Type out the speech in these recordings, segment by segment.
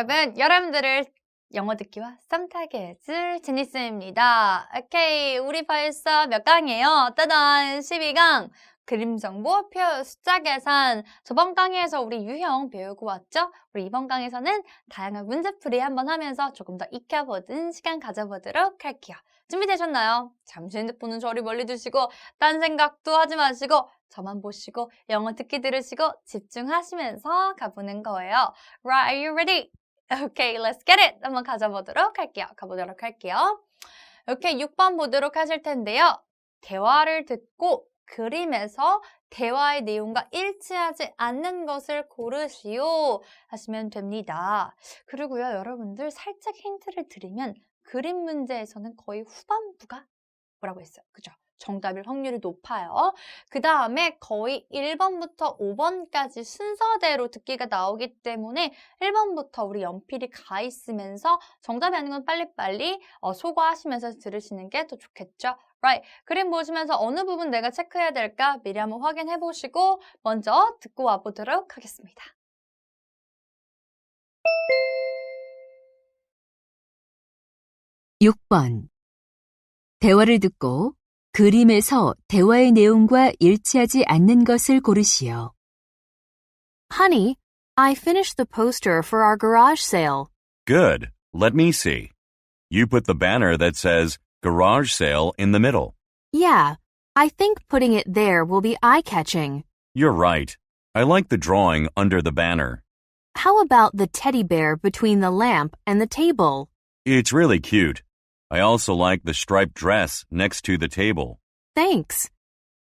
여러분, 여러분들을 영어 듣기와 썸 타게 해줄 제니스입니다. 오케이, 우리 벌써 몇 강이에요? 따단 12강. 그림 정보, 표, 숫자 계산. 저번 강의에서 우리 유형 배우고 왔죠? 우리 이번 강에서는 다양한 문제풀이 한번 하면서 조금 더 익혀보는 시간 가져보도록 할게요. 준비되셨나요? 잠시 핸드폰은 저리 멀리 두시고, 딴 생각도 하지 마시고, 저만 보시고, 영어 듣기 들으시고, 집중하시면서 가보는 거예요. Right, are you ready? Okay, let's get it. 한번 가져보도록 할게요. 가보도록 할게요. 오케이, 6번 보도록 하실 텐데요. 대화를 듣고 그림에서 대화의 내용과 일치하지 않는 것을 고르시오 하시면 됩니다. 그리고요, 여러분들 살짝 힌트를 드리면 그림 문제에서는 거의 후반부가 뭐라고 했어요. 그죠? 정답일 확률이 높아요. 그 다음에 거의 1번부터 5번까지 순서대로 듣기가 나오기 때문에 1번부터 우리 연필이 가 있으면서 정답이 아닌 건 빨리빨리 어, 소거하시면서 들으시는 게 더 좋겠죠. Right. 그림 보시면서 어느 부분 내가 체크해야 될까 미리 한번 확인해 보시고 먼저 듣고 와보도록 하겠습니다. 6번. 대화를 듣고 그림에서 대화의 내용과 일치하지 않는 것을 고르시오. Honey, I finished the poster for our garage sale. Good. Let me see. You put the banner that says garage sale in the middle. Yeah, I think putting it there will be eye catching. You're right. I like the drawing under the banner. How about the teddy bear between the lamp and the table? It's really cute. I also like the striped dress next to the table. Thanks.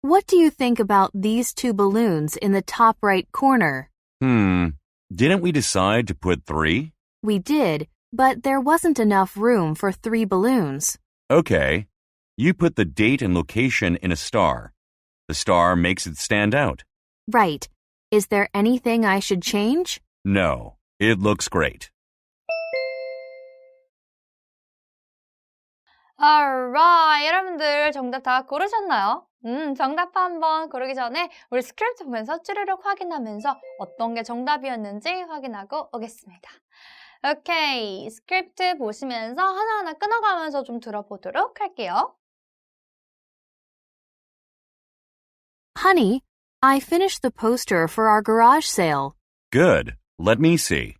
What do you think about these two balloons in the top right corner? Hmm. Didn't we decide to put three? We did, but there wasn't enough room for three balloons. Okay. You put the date and location in a star. The star makes it stand out. Right. Is there anything I should change? No. It looks great. Alright, 여러분들 정답 다 고르셨나요? 음, 정답 한번 고르기 전에 우리 스크립트 보면서 쭈르륵 확인하면서 어떤 게 정답이었는지 확인하고 오겠습니다. 오케이, 스크립트 보시면서 하나하나 끊어가면서 좀 들어보도록 할게요. Honey, I finished the poster for our garage sale. Good. Let me see.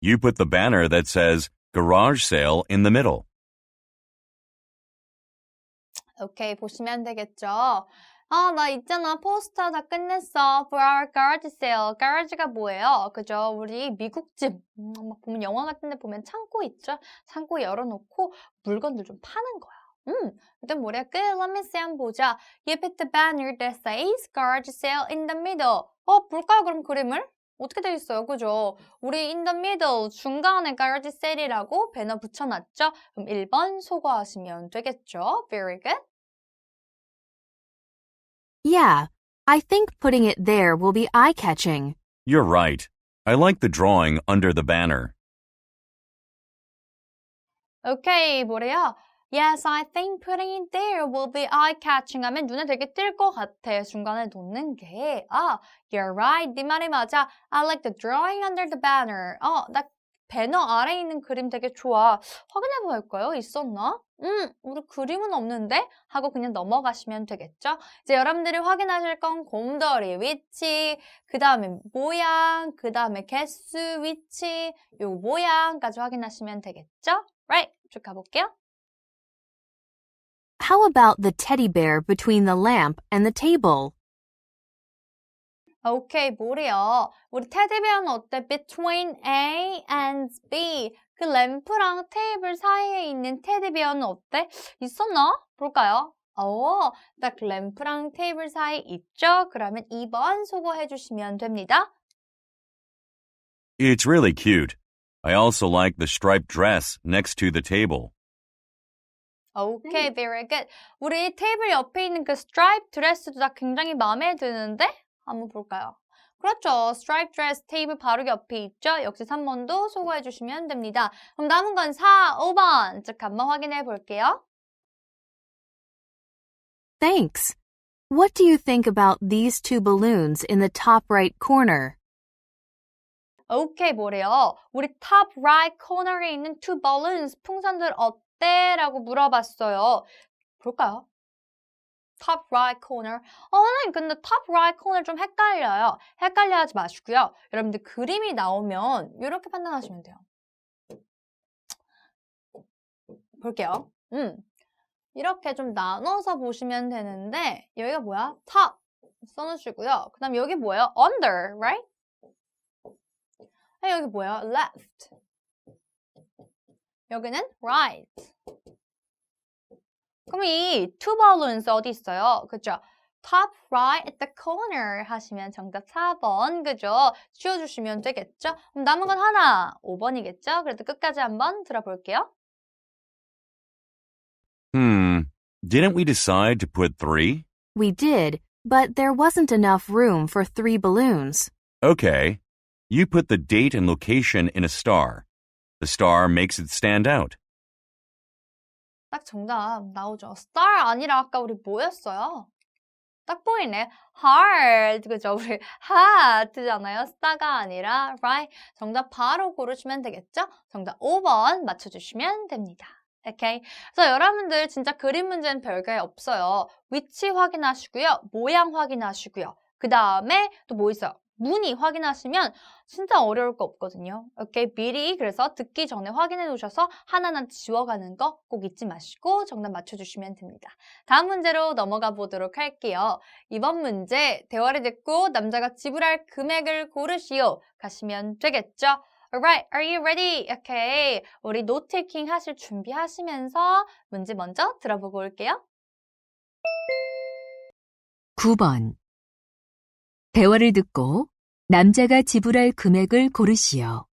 You put the banner that says garage sale in the middle. 오케이, 보시면 되겠죠? 아, 나 있잖아. 포스터 다 끝냈어. For our garage sale. garage가 뭐예요? 그죠? 우리 미국집. 음, 막 보면 영화 같은 데 보면 창고 있죠? 창고 열어놓고 물건들 좀 파는 거야. 음, 일단 뭐래? 끝. Let me see 한번 보자. You put the banner that says garage sale in the middle. 어, 볼까요? 그럼 그림을? 어떻게 돼 있어요? 그죠? 우리 in the middle 중간에 garage sale이라고 배너 붙여놨죠? 그럼 1번 소거하시면 되겠죠? Very good. Yeah, I think putting it there will be eye catching. You're right. I like the drawing under the banner. 오케이, 뭐래요? Yes, I think putting it there will be eye-catching 하면 눈에 되게 띌 것 같아. 중간에 놓는 게. 아, you're right. 네 말이 맞아. I like the drawing under the banner. 어, 나 배너 아래에 있는 그림 되게 좋아. 확인해 볼까요? 있었나? 음, 우리 그림은 없는데? 하고 그냥 넘어가시면 되겠죠? 이제 여러분들이 확인하실 건 곰돌이 위치, 그 다음에 모양, 그 다음에 개수 위치, 요 모양까지 확인하시면 되겠죠? Right, 쭉 가볼게요. How about the teddy bear between the lamp and the table? 오케이, 뭐래요? 우리 테디베어는 어때? Between A and B. 그 램프랑 테이블 사이에 있는 테디베어는 어때? 있었나? 볼까요? 어, 딱 램프랑 테이블 사이 있죠? 그러면 2번 소거해 주시면 됩니다. It's really cute. I also like the striped dress next to the table. 오케이, very good. 우리 테이블 옆에 있는 그 스트라이프 드레스도 다 굉장히 마음에 드는데? 한번 볼까요? 그렇죠. 스트라이프 드레스 테이블 바로 옆에 있죠? 역시 3번도 소거해 주시면 됩니다. 그럼 남은 건 4, 5번. 즉, 한번 확인해 볼게요. Thanks. What do you think about these two balloons in the top right corner? 오케이, 뭐래요? 우리 top right corner에 있는 two balloons, 풍선들 어때? 라고 물어봤어요. 볼까요? top right corner. 어, 선생님, 근데 top right corner 좀 헷갈려요. 헷갈려 하지 마시고요. 여러분들 그림이 나오면 이렇게 판단하시면 돼요. 볼게요. 음. 이렇게 좀 나눠서 보시면 되는데, 여기가 뭐야? top 써놓으시고요. 그 다음 여기 뭐예요? under, right? 아, 여기 뭐예요? left. 여기는 right. 그럼 이 two balloons 어디 있어요? 그죠? top right at the corner 하시면 정답 4번, 그죠? 지워주시면 되겠죠? 그럼 남은 건 하나, 5번이겠죠? 그래도 끝까지 한번 들어볼게요. Hmm. Didn't we decide to put three? We did, but there wasn't enough room for three balloons. Okay. You put the date and location in a star. The star makes it stand out. 딱 정답 나오죠. star 아니라 아까 우리 뭐였어요? 딱 보이네. heart. 그죠? 우리 heart잖아요. star가 아니라 right. 정답 바로 고르시면 되겠죠? 정답 5번 맞춰주시면 됩니다. 오케이. 그래서 여러분들 진짜 그림 문제는 별게 없어요. 위치 확인하시고요. 모양 확인하시고요. 그 다음에 또 뭐 있어요? 무늬 확인하시면 진짜 어려울 거 없거든요. 오케이. 미리 그래서 듣기 전에 확인해 놓으셔서 하나하나 지워가는 거 꼭 잊지 마시고 정답 맞춰주시면 됩니다. 다음 문제로 넘어가 보도록 할게요. 이번 문제 대화를 듣고 남자가 지불할 금액을 고르시오. 가시면 되겠죠? Alright, are you ready? Okay. 우리 노트 테이킹 하실 준비하시면서 문제 먼저 들어보고 올게요. 9번. 대화를 듣고 남자가 지불할 금액을 고르시오.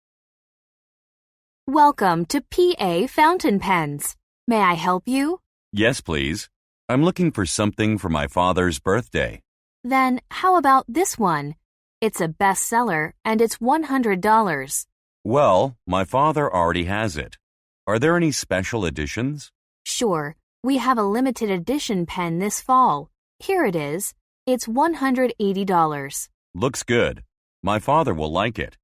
Welcome to PA Fountain Pens. May I help you? Yes, please. I'm looking for something for my father's birthday. Then how about this one? It's a bestseller and it's $100. Well, my father already has it. Are there any special editions? Sure, we have a limited edition pen this fall. Here it is. It's $180. Looks good. My father will like it.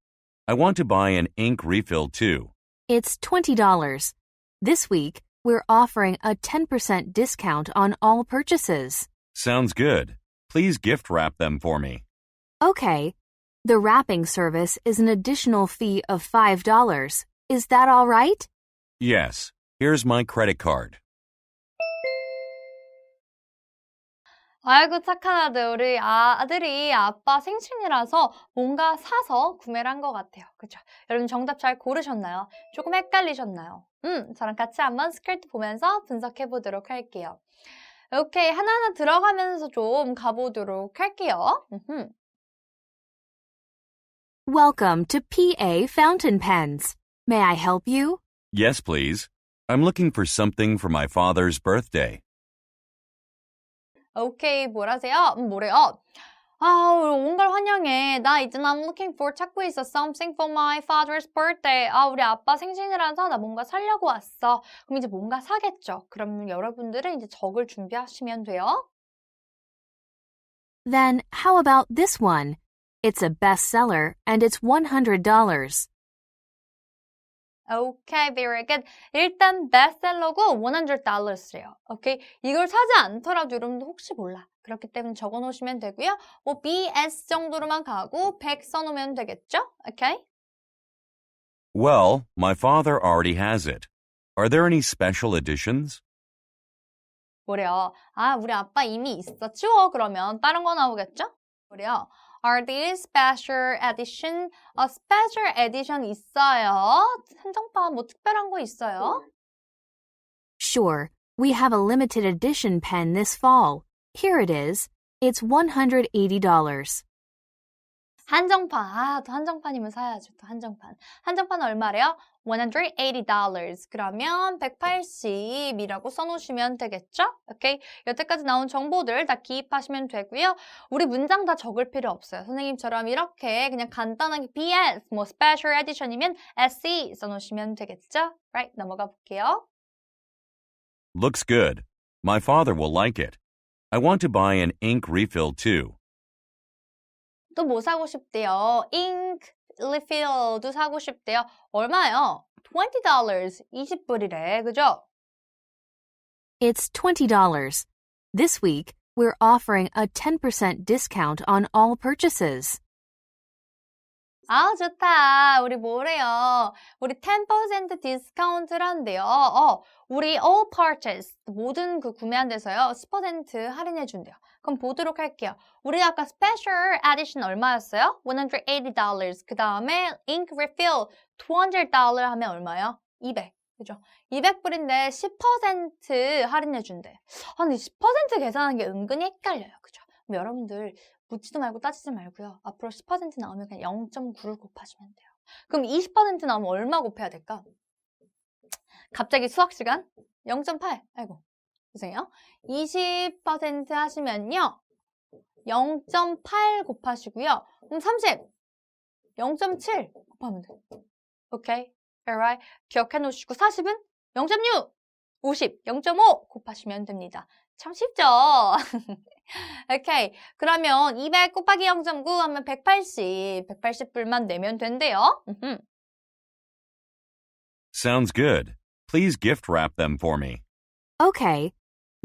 I want to buy an ink refill too. It's $20. This week, we're offering a 10% discount on all purchases. Sounds good. Please gift wrap them for me. Okay. The wrapping service is an additional fee of $5. Is that all right? Yes. Here's my credit card. 아이고 착한 아들. 우리 아, 아들이 아빠 생신이라서 뭔가 사서 구매를 한 것 같아요. 그죠? 여러분 정답 잘 고르셨나요? 조금 헷갈리셨나요? 음, 저랑 같이 한번 스크립트 보면서 분석해 보도록 할게요. 오케이, 하나하나 들어가면서 좀 가보도록 할게요. 음흠. Welcome to PA Fountain Pens. May I help you? Yes, please. I'm looking for something for my father's birthday. 오케이, 뭐라세요? 음, 뭐래요? 아, 온걸 환영해. 나 이제 I'm looking for 찾고 있어. Something for my father's birthday. 아, 우리 아빠 생신이라서 나 뭔가 사려고 왔어. 그럼 이제 뭔가 사겠죠. 그럼 여러분들은 이제 적을 준비하시면 돼요. Then how about this one? It's a bestseller and it's $100. 오케이, very good. 일단 베스트셀러고 100달러스래요. 오케이, 이걸 사지 않더라도 여러분들 혹시 몰라. 그렇기 때문에 적어 놓으시면 되고요. 뭐 BS 정도로만 가고 100 써놓으면 되겠죠? 오케이? Well, my father already has it. Are there any special editions? 뭐래요? 아, 우리 아빠 이미 있어. 치워. 그러면 다른 거 나오겠죠? 뭐래요? Are these special edition? 어, special edition 있어요. 한정판 뭐 특별한 거 있어요? Sure, we have a limited edition pen this fall. Here it is. It's $180. 한정판. 아, 또 한정판이면 사야죠. 또 한정판. 한정판 얼마래요? $180. 그러면 180이라고 써놓으시면 되겠죠? 오케이. 여태까지 나온 정보들 다 기입하시면 되고요. 우리 문장 다 적을 필요 없어요. 선생님처럼 이렇게 그냥 간단하게 BS, 뭐 Special Edition이면 SE 써놓으시면 되겠죠? Right, 넘어가 볼게요. Looks good. My father will like it. I want to buy an ink refill too. 또 뭐 사고 싶대요? ink refill도 사고 싶대요. 얼마요? $20, 20불이래. 그죠? It's $20. This week, we're offering a 10% discount on all purchases. 아, 좋다. 우리 뭐래요? 우리 10% 디스카운트를 한대요. 어, 우리 all purchase, 모든 그 구매한 데서요, 10% 할인해 준대요. 그럼 보도록 할게요. 우리 아까 special edition 얼마였어요? $180. 그 다음에 ink refill $200 하면 얼마요? 200. 그죠? 200불인데 10% 할인해 준대. 아, 근데 10% 계산하는 게 은근히 헷갈려요. 그죠? 그럼 여러분들 묻지도 말고 따지지 말고요. 앞으로 10% 나오면 그냥 0.9를 곱하시면 돼요. 그럼 20% 나오면 얼마 곱해야 될까? 갑자기 수학 시간? 0.8. 아이고. 죄송해요. 20% 하시면요. 0.8 곱하시고요. 그럼 30. 0.7 곱하면 돼요. 오케이. alright. 기억해 놓으시고 40은 0.6. 50. 0.5 곱하시면 됩니다. 참 쉽죠? 오케이. 그러면 200 곱하기 0.9 하면 180. 180불만 내면 된대요. Sounds good. Please gift wrap them for me. Okay.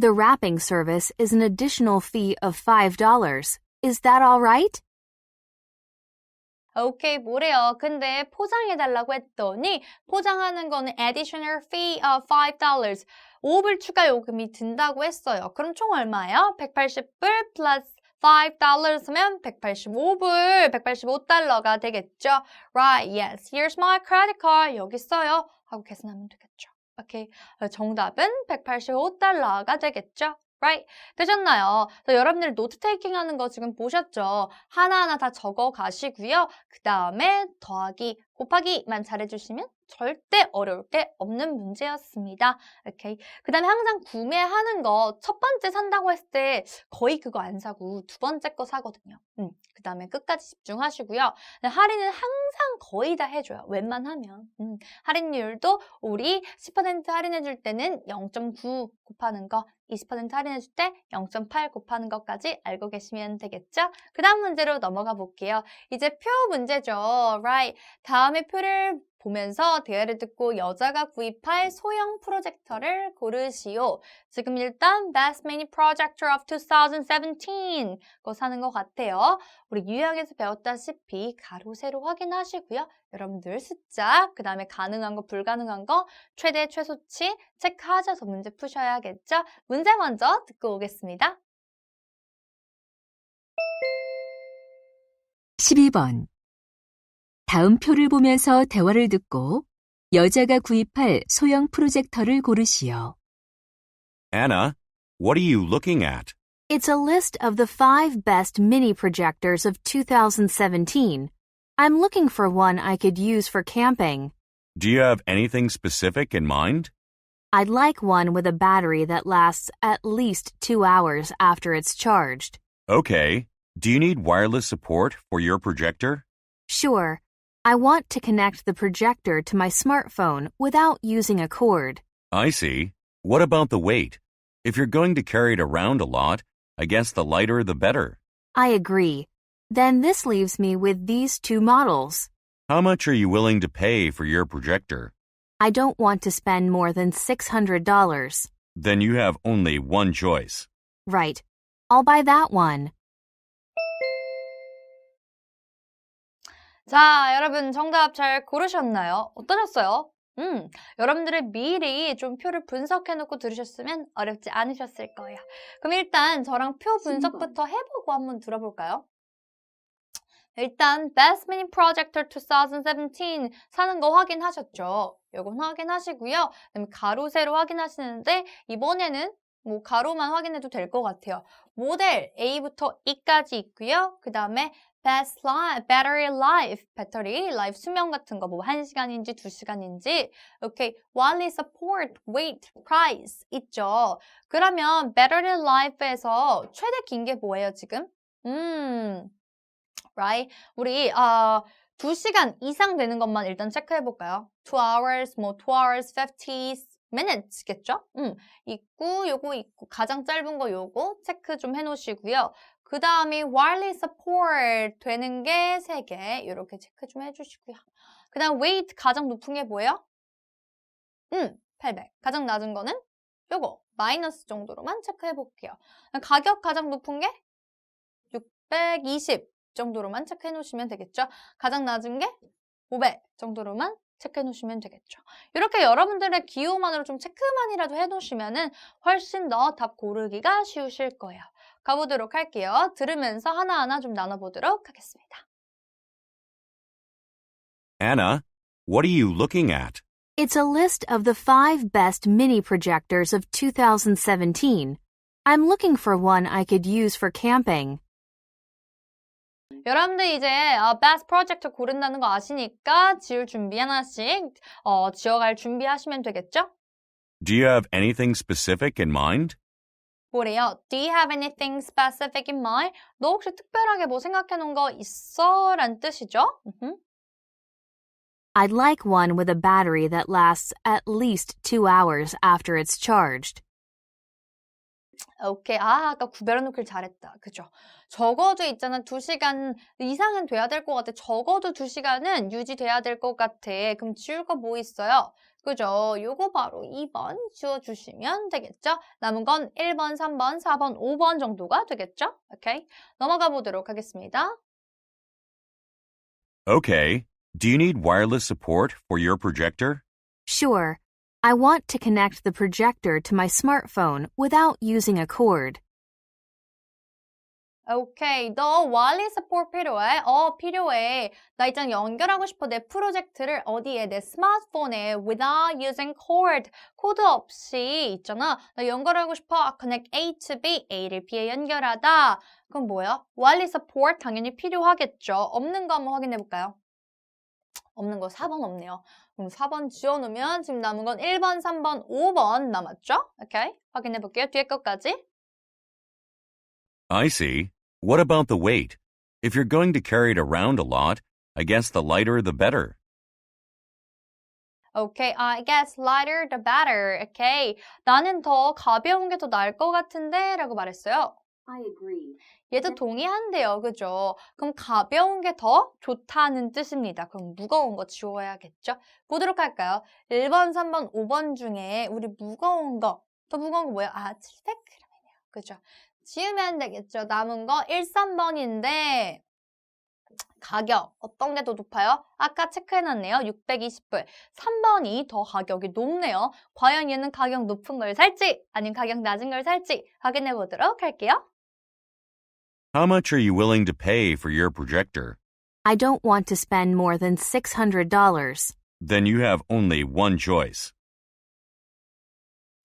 The wrapping service is an additional fee of $5. Is that all right? 오케이, 뭐래요? 근데 포장해달라고 했더니 포장하는 거는 additional fee of $5. 5불 추가 요금이 든다고 했어요. 그럼 총 얼마예요? 180불 플러스 $5면 185불, 185달러가 되겠죠? Right, yes. Here's my credit card. 여기 있어요. 하고 계산하면 되겠죠. 오케이. 정답은 185달러가 되겠죠? Right? 되셨나요? 여러분들 노트 테이킹 하는 거 지금 보셨죠? 하나하나 다 적어 가시고요. 그 다음에 더하기, 곱하기만 잘해주시면 절대 어려울 게 없는 문제였습니다. 오케이. 그 다음에 항상 구매하는 거 첫 번째 산다고 했을 때 거의 그거 안 사고 두 번째 거 사거든요. 음, 그 다음에 끝까지 집중하시고요. 할인은 항상 거의 다 해줘요. 웬만하면. 음, 할인율도 우리 10% 할인해줄 때는 0.9 곱하는 거, 20% 할인해줄 때 0.8 곱하는 것까지 알고 계시면 되겠죠? 그 다음 문제로 넘어가 볼게요. 이제 표 문제죠. Right. 다음에 표를 보면서 대화를 듣고 여자가 구입할 소형 프로젝터를 고르시오. 지금 일단 Best Mini Projector of 2017 거 사는 것 같아요. 우리 유형에서 배웠다시피 가로, 세로 확인하시고요. 여러분들 숫자, 그 다음에 가능한 거, 불가능한 거, 최대, 최소치 체크하셔서 문제 푸셔야겠죠? 문제 먼저 듣고 오겠습니다. 12번. 다음 표를 보면서 대화를 듣고 여자가 구입할 소형 프로젝터를 고르시오. Anna, what are you looking at? It's a list of the five best mini projectors of 2017. I'm looking for one I could use for camping. Do you have anything specific in mind? I'd like one with a battery that lasts at least two hours after it's charged. Okay. Do you need wireless support for your projector? Sure. I want to connect the projector to my smartphone without using a cord. I see. What about the weight? If you're going to carry it around a lot, I guess the lighter the better. I agree. Then this leaves me with these two models. How much are you willing to pay for your projector? I don't want to spend more than $600. Then you have only one choice. Right. I'll buy that one. 자, 여러분 정답 잘 고르셨나요? 어떠셨어요? 음, 여러분들이 미리 좀 표를 분석해놓고 들으셨으면 어렵지 않으셨을 거예요. 그럼 일단 저랑 표 분석부터 해보고 한번 들어볼까요? 일단 Best Mini Projector 2017 사는 거 확인하셨죠? 요건 확인하시고요. 그다음에 가로, 세로 확인하시는데 이번에는 뭐 가로만 확인해도 될 것 같아요. 모델 A부터 E까지 있고요. 그 다음에 best life, battery life, 배터리 라이프 수명 같은 거 뭐 1시간인지 2시간인지 오케이, wireless support, weight, price 있죠. 그러면 battery life에서 최대 긴 게 뭐예요, 지금? 음, right? 우리 어 2시간 이상 되는 것만 일단 체크해 볼까요? 2 hours, 뭐 2 hours 50 minutes겠죠? 음, 있고 요거 있고 가장 짧은 거 요거 체크 좀 해놓으시고요. 그 다음에 wireless support 되는 게 3개 이렇게 체크 좀 해주시고요. 그 다음 weight 가장 높은 게 뭐예요? 음, 800. 가장 낮은 거는 요거 마이너스 정도로만 체크해 볼게요. 가격 가장 높은 게 620 정도로만 체크해 놓으시면 되겠죠. 가장 낮은 게 500 정도로만 체크해 놓으시면 되겠죠. 이렇게 여러분들의 기호만으로 좀 체크만이라도 해 놓으시면은 훨씬 더 답 고르기가 쉬우실 거예요. 가보도록 할게요. 들으면서 하나하나 좀 나눠보도록 하겠습니다. Anna, what are you looking at? It's a list of the five best mini projectors of 2017. I'm looking for one I could use for camping. 여러분들 이제 어, best project 고른다는 거 아시니까 지울 준비 하나씩 어, 지어갈 준비하시면 되겠죠? Do you have anything specific in mind? 뭐래요? Do you have anything specific in mind? 너 혹시 특별하게 뭐 생각해 놓은 거 있어? 라는 뜻이죠? I'd like one with a battery that lasts at least two hours after it's charged. 오케이. 아, 아까 구별해놓길 잘했다. 그죠? 적어도 있잖아. 2시간 이상은 돼야 될 것 같아. 적어도 2시간은 유지돼야 될 것 같아. 그럼 지울 거 뭐 있어요? 그죠? 요거 바로 2번 지워주시면 되겠죠? 남은 건 1번, 3번, 4번, 5번 정도가 되겠죠? 오케이. 넘어가 보도록 하겠습니다. Okay. Do you need wireless support for your projector? Sure, I want to connect the projector to my smartphone without using a cord. 오케이. 너 wireless support 필요해? 어, 필요해. 나 있잖아 연결하고 싶어. 내 프로젝트를 어디에? 내 스마트폰에 without using cord. 코드 없이 있잖아. 나 연결하고 싶어. connect A to B. A를 B에 연결하다. 그럼 뭐야? wireless support 당연히 필요하겠죠. 없는 거 한번 확인해 볼까요? 없는 거 4번 없네요. 그럼 4번 지워놓으면 지금 남은 건 1번, 3번, 5번 남았죠? 오케이. 확인해 볼게요. 뒤에 것까지. I see. What about the weight? If you're going to carry it around a lot, I guess the lighter the better. Okay, I guess lighter the better. Okay. 나는 더 가벼운 게 더 나을 것 같은데 라고 말했어요. I agree. 얘도 동의한대요. 그죠? 그럼 가벼운 게 더 좋다는 뜻입니다. 그럼 무거운 거 지워야겠죠? 보도록 할까요? 1번, 3번, 5번 중에 우리 무거운 거, 더 무거운 거 뭐예요? 아, 700g이네요. 그죠? 지우면 되겠죠? 남은 거 1, 3번인데 가격 어떤 게 더 높아요? 아까 체크해놨네요. 620불. 3번이 더 가격이 높네요. 과연 얘는 가격 높은 걸 살지 아니면 가격 낮은 걸 살지 확인해 보도록 할게요. How much are you willing to pay for your projector? I don't want to spend more than $600. Then you have only one choice.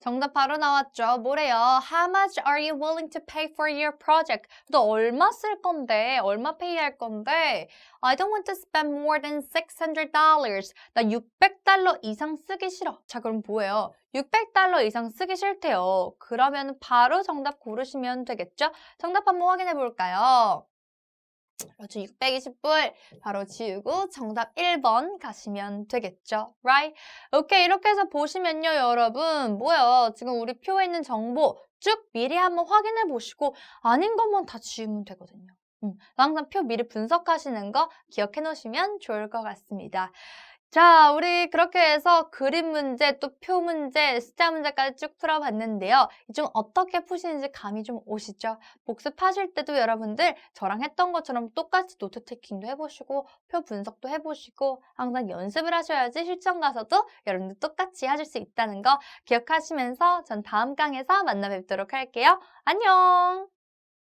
정답 바로 나왔죠. 뭐래요? How much are you willing to pay for your project? 너 얼마 쓸 건데? 얼마 페이할 건데? I don't want to spend more than $600. 나 600달러 이상 쓰기 싫어. 자, 그럼 뭐예요? 600달러 이상 쓰기 싫대요. 그러면 바로 정답 고르시면 되겠죠? 정답 한번 확인해 볼까요? 그렇죠. 620불 바로 지우고 정답 1번 가시면 되겠죠. Right? 오케이. 이렇게 해서 보시면요, 여러분. 뭐요? 지금 우리 표에 있는 정보 쭉 미리 한번 확인해 보시고 아닌 것만 다 지우면 되거든요. 음, 항상 표 미리 분석하시는 거 기억해 놓으시면 좋을 것 같습니다. 자, 우리 그렇게 해서 그림 문제, 또 표 문제, 숫자 문제까지 쭉 풀어봤는데요. 좀 어떻게 푸시는지 감이 좀 오시죠? 복습하실 때도 여러분들 저랑 했던 것처럼 똑같이 노트 테이킹도 해보시고 표 분석도 해보시고 항상 연습을 하셔야지 실전 가서도 여러분들 똑같이 하실 수 있다는 거 기억하시면서 전 다음 강에서 만나 뵙도록 할게요. 안녕!